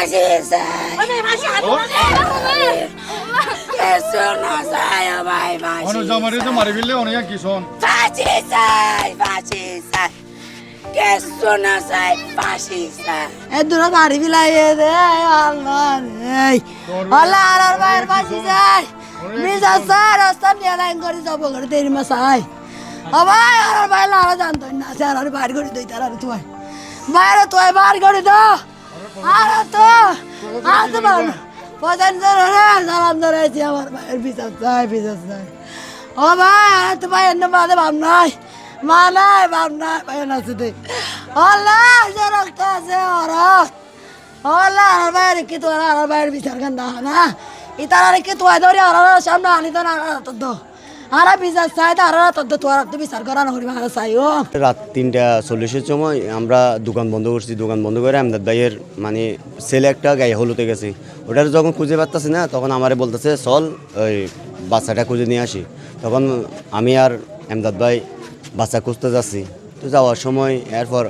ফাঁসি চাই কিছু না চাই তো চাই ফাঁসি চাই কিছু না চাই ফাঁসি দূরে মারি বিলাই রে আল্লাহ রে আল্লাহ আর ভাইয়ের ফাঁসি চাই নিজা চাই রাস্তা নিয়ে লাইন করে যাব করে দেরি মা চাই জানতো না স্যার আর বাইর করে দিই তার আর তুই বাইরে তুই বার করে দাও আর তো আর তো বার পছন্দ রে সালাম ধরেছি আমার ভাইয়ের বিচার চাই বিচার চাই। ও ভাই আর তো ভাই এনে বাদে ভাব নাই, মা নাই ভাব নাই ভাই না শুধু। আল্লাহ, যে রক্ত আছে, ওর। আল্লাহ, আর ভাইয়ের কি তোর, আর ভাইয়ের বিচার কেন না? ইতার আর কি তুই ধরে আর সামনে আনি তো না তো। আর বিচার চাই তো আর তো তোর তো বিচার করা না করিবা আর চাই ও। রাত তিনটা চল্লিশের সময় আমরা দোকান বন্ধ করছি দোকান বন্ধ করে আমদাদ ভাইয়ের মানে ছেলে একটা গায়ে হলুতে গেছে। ওটার যখন খুঁজে পারতেছি না তখন আমারে বলতেছে চল ওই বাচ্চাটা খুঁজে নিয়ে আসি। তখন আমি আর আমদাদ ভাই বাচ্চা খুঁজতে যাচ্ছি। তো যাওয়ার সময় এরপর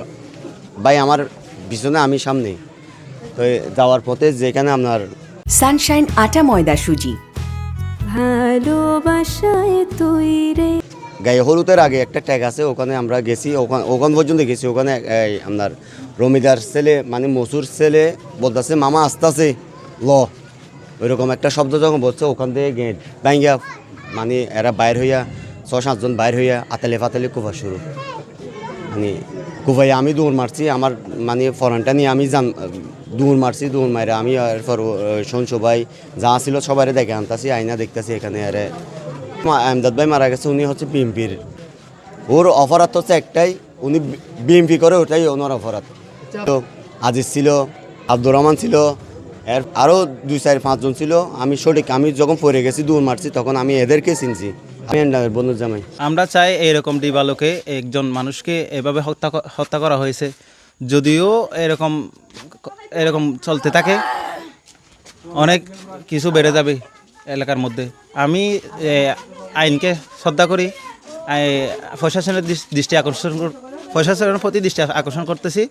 ভাই আমার পিছনে আমি সামনে তো যাওয়ার পথে যেখানে আপনার সানশাইন আটা ময়দা সুজি। ভালোবাসায় তুই রে। গায়ে হলুদের আগে একটা ট্যাগ আছে, ওখানে আমরা গেছি, ওখানে ওখান পর্যন্ত গেছি। ওখানে আপনার রমিদার ছেলে মানে মসুর ছেলে বলতেছে, মামা আসতেছে। ল। ওইরকম একটা শব্দ যখন বলছে, ওখান থেকে গেট ব্যাঙ্গা মানে এরা বাইর হইয়া ছ সাতজন বাইর হইয়া আতালে ফাতালে কুফা শুরু। মানে কুফাই আমি দৌড় মারছি, আমার মানে ফরানটা নিয়ে আমি জান দৌড় মারছি, দৌড় মারে আমি এরপর শোন সবাই যা ছিল সবাই দেখে আনতাছি, আইনা দেখতেছি এখানে আরে আহমদাদ ভাই মারা গেছে, উনি হচ্ছে বিএমপির। ওর অপরাধ হচ্ছে একটাই, উনি বিএমপি করে ওটাই ওনার অপরাধ। তো আজিজ ছিল, আব্দুর রহমান ছিল এর আরও দুই, চার, পাঁচজন ছিল। আমি সঠিক, আমি যখন পড়ে গেছি দৌড় মারছি, তখন আমি এদেরকে চিনছি। আমি বন্ধুর জামাই। আমরা চাই এইরকম ডিবালোকে একজন মানুষকে এভাবে হত্যা হত্যা করা হয়েছে। যদিও এরকম এরকম চলতে থাকে। অনেক কিছু বেড়ে যাবে এলাকার মধ্যে। আমি আইনকে শ্রদ্ধা করি। প্রশাসনের দৃষ্টি আকর্ষণ কর- প্রশাসনের প্রতি দৃষ্টি আকর্ষণ করতেছি।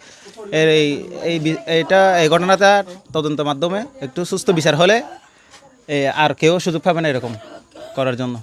এর এই এই এটা, এই ঘটনাটা তদন্ত মাধ্যমে একটু সুস্থ বিচার হলে আর কেউ সুযোগ পাবে না এরকম করার জন্য।